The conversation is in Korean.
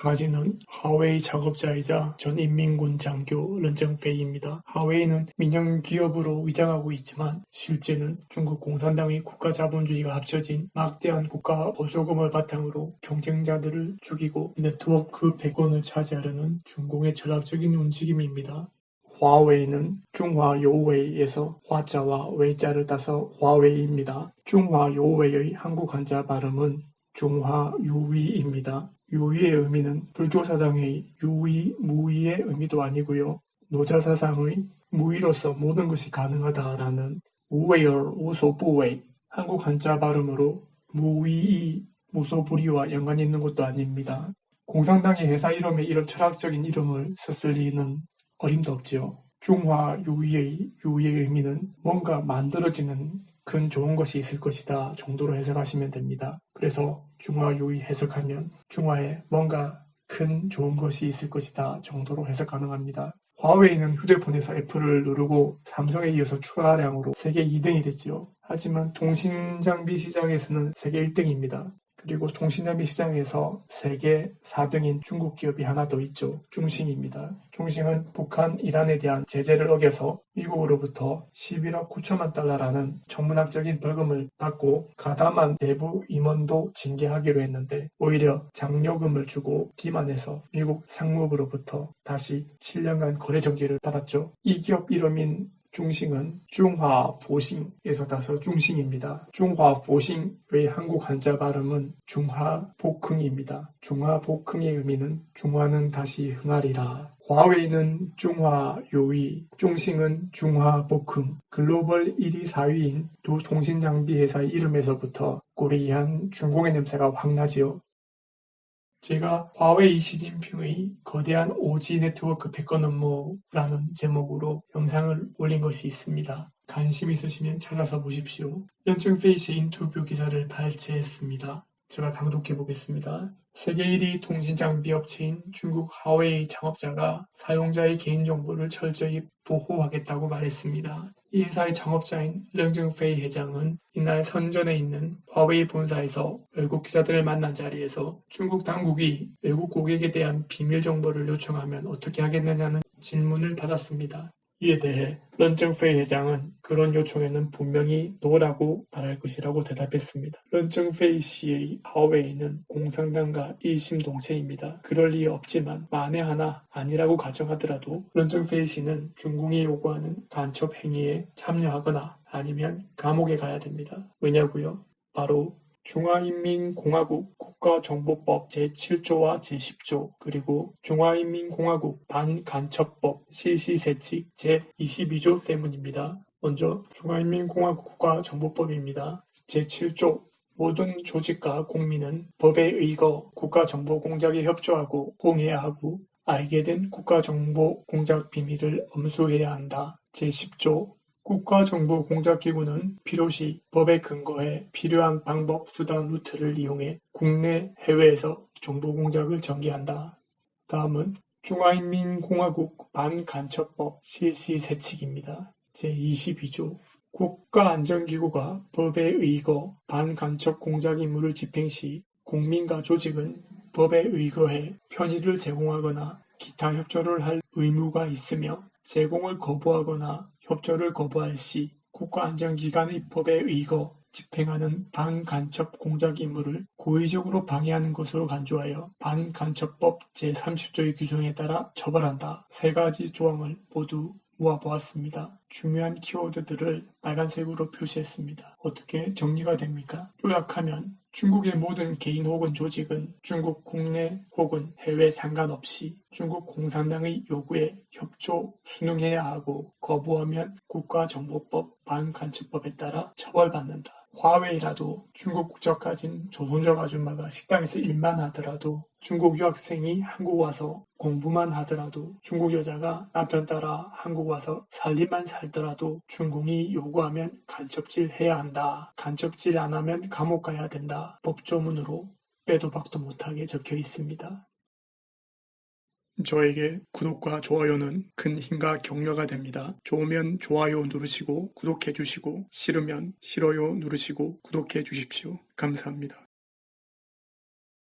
사진은 하웨이 작업자이자 전 인민군 장교 런정페이입니다. 하웨이는 민영 기업으로 위장하고 있지만 실제는 중국 공산당의 국가 자본주의가 합쳐진 막대한 국가 보조금을 바탕으로 경쟁자들을 죽이고 네트워크 패권을 차지하려는 중공의 전략적인 움직임입니다. 화웨이는 중화 요웨이에서 화자와 웨이자를 따서 화웨이입니다. 중화 요웨이의 한국 한자 발음은 중화 유위입니다. 유위의 의미는 불교 사상의 유위, 무위의 의미도 아니고요. 노자 사상의 무위로서 모든 것이 가능하다라는 우웨이얼 우소부웨이 한국 한자 발음으로 무위이 무소부리와 연관이 있는 것도 아닙니다. 공산당의 회사 이름에 이런 철학적인 이름을 썼을 리는 어림도 없지요. 중화 유의의 유의의 의미는 뭔가 만들어지는 큰 좋은 것이 있을 것이다 정도로 해석하시면 됩니다. 그래서 중화 유의 해석하면 중화에 뭔가 큰 좋은 것이 있을 것이다 정도로 해석 가능합니다. 화웨이는 휴대폰에서 애플을 누르고 삼성에 이어서 추가량으로 세계 2등이 됐지요. 하지만 통신 장비 시장에서는 세계 1등입니다. 그리고 통신장비 시장에서 세계 4등인 중국 기업이 하나 더 있죠. 중싱입니다. 중싱은 북한, 이란에 대한 제재를 어겨서 미국으로부터 11억 9천만 달러라는 전문학적인 벌금을 받고 가담한 내부 임원도 징계하기로 했는데 오히려 장려금을 주고 기만해서 미국 상무부로부터 다시 7년간 거래 정지를 받았죠. 이 기업 이름인 중싱은 중화보싱에서 따서 중싱입니다. 중화보싱의 한국 한자 발음은 중화복흥입니다. 중화복흥의 의미는 중화는 다시 흥하리라. 화웨이는 중화요위, 중싱은 중화복흥, 글로벌 1위 4위인 두 통신장비 회사의 이름에서부터 꼬리한 중공의 냄새가 확 나지요. 제가 화웨이 시진핑의 거대한 오지 네트워크 패권 업무라는 제목으로 영상을 올린 것이 있습니다. 관심 있으시면 찾아서 보십시오. 연증페이시 인터뷰 기사를 발췌했습니다. 제가 강독해 보겠습니다. 세계 1위 통신장비 업체인 중국 하웨이 창업자가 사용자의 개인정보를 철저히 보호하겠다고 말했습니다. 이 회사의 창업자인 령정페이 회장은 이날 선전에 있는 화웨이 본사에서 외국 기자들을 만난 자리에서 중국 당국이 외국 고객에 대한 비밀 정보를 요청하면 어떻게 하겠느냐는 질문을 받았습니다. 이에 대해 런정페이 회장은 그런 요청에는 분명히 노라고 말할 것이라고 대답했습니다. 런정페이 씨의 하웨이는 공산당과 일심동체입니다. 그럴 리 없지만 만에 하나 아니라고 가정하더라도 런정페이 씨는 중공이 요구하는 간첩 행위에 참여하거나 아니면 감옥에 가야 됩니다. 왜냐고요? 바로 중화인민공화국 국가정보법 제7조와 제10조 그리고 중화인민공화국 반간첩법 실시세칙 제22조 때문입니다. 먼저 중화인민공화국 국가정보법입니다. 제7조 모든 조직과 국민은 법에 의거 국가정보공작에 협조하고 공해야 하고 알게 된 국가정보 공작 비밀을 엄수해야 한다. 제10조 국가정보공작기구는 필요시 법에 근거해 필요한 방법, 수단, 루트를 이용해 국내, 해외에서 정보 공작을 전개한다. 다음은 중화인민공화국 반간첩법 실시 세칙입니다. 제22조 국가안전기구가 법에 의거 반간첩 공작 임무를 집행 시 국민과 조직은 법에 의거해 편의를 제공하거나 기타 협조를 할 의무가 있으며 제공을 거부하거나 협조를 거부할 시 국가안전기관의 법에 의거 집행하는 반간첩 공작 임무를 고의적으로 방해하는 것으로 간주하여 반간첩법 제30조의 규정에 따라 처벌한다. 세 가지 조항을 모두 모아보았습니다. 중요한 키워드들을 빨간색으로 표시했습니다. 어떻게 정리가 됩니까? 요약하면 중국의 모든 개인 혹은 조직은 중국 국내 혹은 해외 상관없이 중국 공산당의 요구에 협조, 순응해야 하고 거부하면 국가정보법 반간첩법에 따라 처벌받는다. 화웨이라도 중국 국적 가진 조선족 아줌마가 식당에서 일만 하더라도 중국 유학생이 한국 와서 공부만 하더라도 중국 여자가 남편 따라 한국 와서 살림만 살더라도 중국이 요구하면 간첩질 해야 한다. 간첩질 안 하면 감옥 가야 된다. 법조문으로 빼도 박도 못하게 적혀 있습니다. 저에게 구독과 좋아요는 큰 힘과 격려가 됩니다. 좋으면 좋아요 누르시고 구독해 주시고 싫으면 싫어요 누르시고 구독해 주십시오. 감사합니다.